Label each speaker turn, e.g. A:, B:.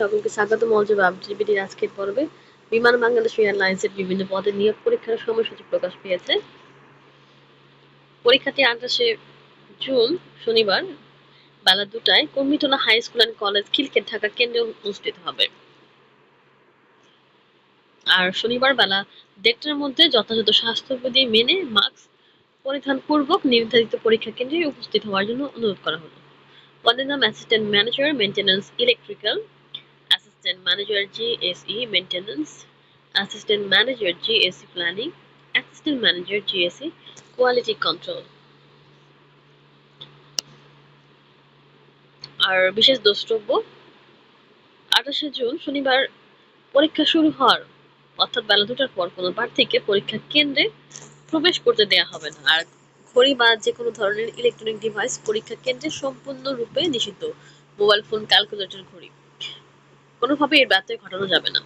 A: সকলকে স্বাগত মজব আপডেট আজকের পর্বে। বিমান বাংলাদেশ এয়ারলাইন্সের বিভিন্ন পদে নিয়োগ পরীক্ষার সময়সূচি প্রকাশ পেয়েছে। পরীক্ষাটি আঠাশে জুন, শনিবার, বেলা দুটায় Kurmitola high school and college Khilkhet, Dhaka কেন্দ্রে অনুষ্ঠিত হবে। আর শনিবার বেলা দেড়টার মধ্যে যথাযথ স্বাস্থ্যবিধি মেনে মাস্ক পরিধান পূর্বক নির্ধারিত পরীক্ষা কেন্দ্রে উপস্থিত হওয়ার জন্য অনুরোধ করা হলো। পদের নাম assistant manager maintenance electrical Assistant Manager GSE Maintenance, Assistant Manager GSE Planning, Assistant Manager GSE Quality Control. আর বিশেষ দ্রষ্টব্য আঠাশে জুন শনিবার পরীক্ষা শুরু হওয়ার অর্থাৎ বেলা দুটার পর কোনো প্রার্থীকে পরীক্ষা কেন্দ্রে প্রবেশ করতে দেওয়া হবে না। আর ঘড়ি বা যে কোনো ধরনের ইলেকট্রনিক ডিভাইস পরীক্ষা কেন্দ্রে সম্পূর্ণরূপে নিষিদ্ধ। মোবাইল ফোন ক্যালকুলেটর ঘড়ি। কোনোভাবে এর ব্যত্যয় ঘটানো যাবে না।